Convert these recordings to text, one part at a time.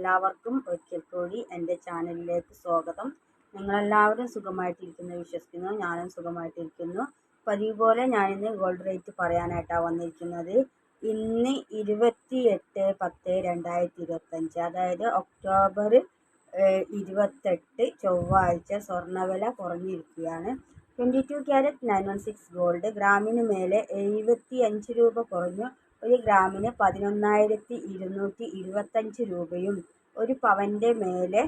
എല്ലാവർക്കും ഒരിക്കൽ കൂടി എന്റെ ചാനലിലേക്ക് സ്വാഗതം. നിങ്ങളെല്ലാവരും സുഖമായിട്ടിരിക്കുന്നു വിശ്വസിക്കുന്നു. ഞാനും സുഖമായിട്ടിരിക്കുന്നു. പതിവ് പോലെ ഞാനിന്ന് ഗോൾഡ് റേറ്റ് പറയാനായിട്ടാണ് വന്നിരിക്കുന്നത്. ഇന്ന് ഇരുപത്തി എട്ട് പത്ത് രണ്ടായിരത്തി ഇരുപത്തഞ്ച് അതായത് ഒക്ടോബർ ഇരുപത്തെട്ട് ചൊവ്വാഴ്ച സ്വർണവില കുറഞ്ഞിരിക്കുകയാണ്. Twenty two carat nine one six gold ഗ്രാമിന് മേലെ എഴുപത്തി അഞ്ച് രൂപ കുറഞ്ഞു. ഒരു ഗ്രാമിന് പതിനൊന്നായിരത്തി ഇരുന്നൂറ്റി ഇരുപത്തഞ്ച് രൂപയും ഒരു പവന്റെ മേലെ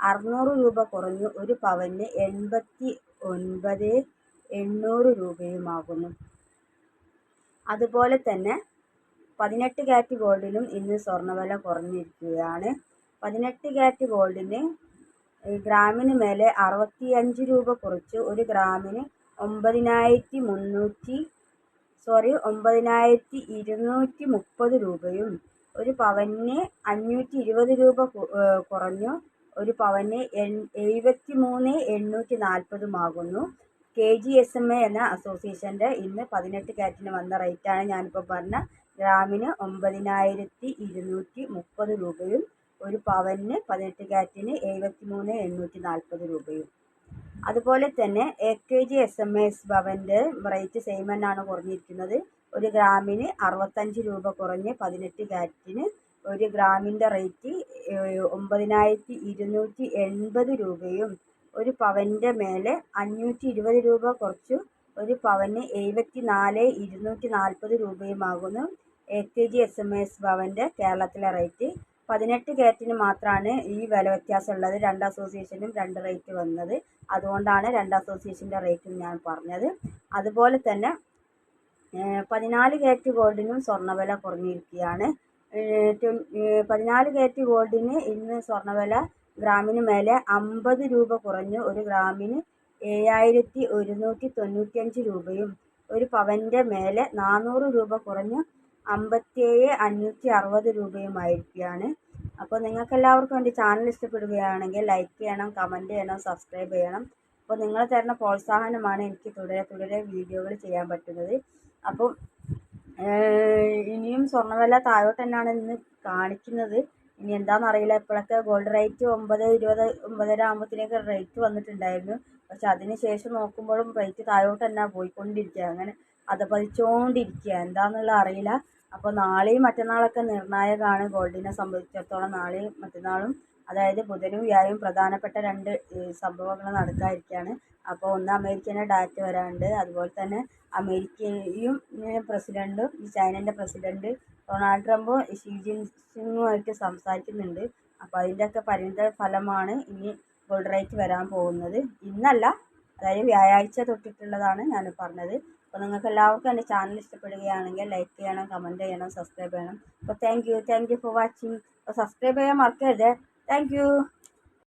അറുന്നൂറ് രൂപ കുറഞ്ഞ് ഒരു പവന് എൺപത്തി ഒൻപത് എണ്ണൂറ് രൂപയുമാകുന്നു. അതുപോലെ തന്നെ പതിനെട്ട് ക്യാരറ്റ് ഗോൾഡിനും ഇന്ന് സ്വർണവില കുറഞ്ഞിരിക്കുകയാണ്. പതിനെട്ട് ക്യാരറ്റ് ഗോൾഡിന് ഗ്രാമിന് മേലെ അറുപത്തിയഞ്ച് രൂപ കുറച്ച് ഒരു ഗ്രാമിന് ഒമ്പതിനായിരത്തി മുന്നൂറ്റി സോറി ഒമ്പതിനായിരത്തി ഇരുന്നൂറ്റി മുപ്പത് രൂപയും ഒരു പവന് അഞ്ഞൂറ്റി ഇരുപത് രൂപ കുറഞ്ഞു. ഒരു പവന് എഴുപത്തി മൂന്ന് എണ്ണൂറ്റി നാൽപ്പതുമാകുന്നു K G S M A എന്ന അസോസിയേഷന്റെ ഇന്ന് പതിനെട്ട് കാറ്റിന് വന്ന റേറ്റാണ് ഞാനിപ്പോൾ പറഞ്ഞ. ഗ്രാമിന് ഒമ്പതിനായിരത്തി ഇരുന്നൂറ്റി മുപ്പത് രൂപയും ഒരു പവന് പതിനെട്ട് കാറ്റിന് എഴുപത്തി മൂന്ന് എണ്ണൂറ്റി നാൽപ്പത് രൂപയും. അതുപോലെ തന്നെ A K G S M S ഭവന്റെ rate same തന്നെയാണ് കുറഞ്ഞിരിക്കുന്നത്. ഒരു ഗ്രാമിന് അറുപത്തഞ്ച് രൂപ കുറഞ്ഞ് പതിനെട്ട് ക്യാരറ്റിന് ഒരു ഗ്രാമിന്റെ റേറ്റ് ഒമ്പതിനായിരത്തി ഇരുന്നൂറ്റി എൺപത് രൂപയും ഒരു പവന്റെ മേലെ അഞ്ഞൂറ്റി ഇരുപത് രൂപ കുറച്ചു. ഒരു പവന് എഴുപത്തി നാല് ഇരുന്നൂറ്റി നാൽപ്പത് രൂപയുമാകുന്നു. A K G S M S ഭവന്റെ കേരളത്തിലെ റേറ്റ് പതിനെട്ട് ക്യാരറ്റിന് മാത്രമാണ് ഈ വില വ്യത്യാസം ഉള്ളത് രണ്ട് അസോസിയേഷനും രണ്ട് റേറ്റ് വന്നത്. അതുകൊണ്ടാണ് രണ്ട് അസോസിയേഷന്റെ റേറ്റും ഞാൻ പറഞ്ഞത്. അതുപോലെ തന്നെ പതിനാല് ക്യാരറ്റ് ഗോൾഡിനും സ്വർണവില കുറഞ്ഞിരിക്കുകയാണ്. പതിനാല് ക്യാരറ്റ് ഗോൾഡിന് ഇന്ന് സ്വർണവില ഗ്രാമിന് മേലെ അമ്പത് രൂപ കുറഞ്ഞു ഒരു ഗ്രാമിന് ഏഴായിരത്തി ഒരുന്നൂറ്റി തൊണ്ണൂറ്റിയഞ്ച് രൂപയും ഒരു പവന്റെ മേലെ നാനൂറ് രൂപ കുറഞ്ഞു അമ്പത്തിയേഴ് അഞ്ഞൂറ്റി അറുപത് രൂപയുമായിരിക്കുകയാണ്. അപ്പോൾ നിങ്ങൾക്ക് എല്ലാവർക്കും എന്റെ ചാനൽ ഇഷ്ടപ്പെടുകയാണെങ്കിൽ ലൈക്ക് ചെയ്യണം കമന്റ് ചെയ്യണം സബ്സ്ക്രൈബ് ചെയ്യണം. അപ്പോൾ നിങ്ങൾ തരുന്ന പ്രോത്സാഹനമാണ് എനിക്ക് തുടരെ തുടരെ വീഡിയോകൾ ചെയ്യാൻ പറ്റുന്നത്. അപ്പം ഇനിയും സ്വർണവില താഴോട്ട് തന്നെയാണ് ഇന്ന് കാണിക്കുന്നത്. ഇനി എന്താണെന്ന് അറിയില്ല. ഇപ്പോഴൊക്കെ ഗോൾഡ് റേറ്റ് ഒമ്പത് ഇരുപത് ഒമ്പതര ആകുമ്പോഴത്തേക്ക് റേറ്റ് വന്നിട്ടുണ്ടായിരുന്നു. പക്ഷെ അതിന് ശേഷം നോക്കുമ്പോഴും റേറ്റ് താഴോട്ട് തന്നെ പോയിക്കൊണ്ടിരിക്കുക അങ്ങനെ അതപതിച്ചുകൊണ്ടിരിക്കുക എന്താണെന്നുള്ള അറിയില്ല. അപ്പോൾ നാളെയും മറ്റന്നാളൊക്കെ നിർണായകമാണ് ഗോൾഡിനെ സംബന്ധിച്ചിടത്തോളം നാളെയും മറ്റന്നാളും. അതായത് ബുധനും വ്യാഴവും പ്രധാനപ്പെട്ട രണ്ട് സംഭവങ്ങൾ നടക്കാതിരിക്കുകയാണ് അപ്പോൾ ഒന്ന് അമേരിക്കന്റെ ഡാറ്റ വരാനുണ്ട്. അതുപോലെ തന്നെ അമേരിക്കയും പ്രസിഡന്റും ചൈനന്റെ പ്രസിഡന്റ് ഡൊണാൾഡ് ട്രംപും ഷീ ജിൻപിങ്ങുമായിട്ട് സംസാരിക്കുന്നുണ്ട്. അപ്പോൾ അതിന്റെയൊക്കെ പരിണിത ഫലമാണ് ഇനി ഗോൾഡ് റേറ്റ് വരാൻ പോകുന്നത്. ഇന്നല്ല അതായത് വ്യാഴാഴ്ച തൊട്ടിട്ടുള്ളതാണ് ഞാൻ പറഞ്ഞത്. അപ്പോൾ നിങ്ങൾക്ക് എല്ലാവർക്കും എന്റെ ചാനൽ ഇഷ്ടപ്പെടുകയാണെങ്കിൽ ലൈക്ക് ചെയ്യണം കമന്റ് ചെയ്യണം സബ്സ്ക്രൈബ് ചെയ്യണം. അപ്പോൾ thank you thank you for watching അപ്പോൾ സബ്സ്ക്രൈബ് ചെയ്യാൻ മറക്കരുത്. Thank you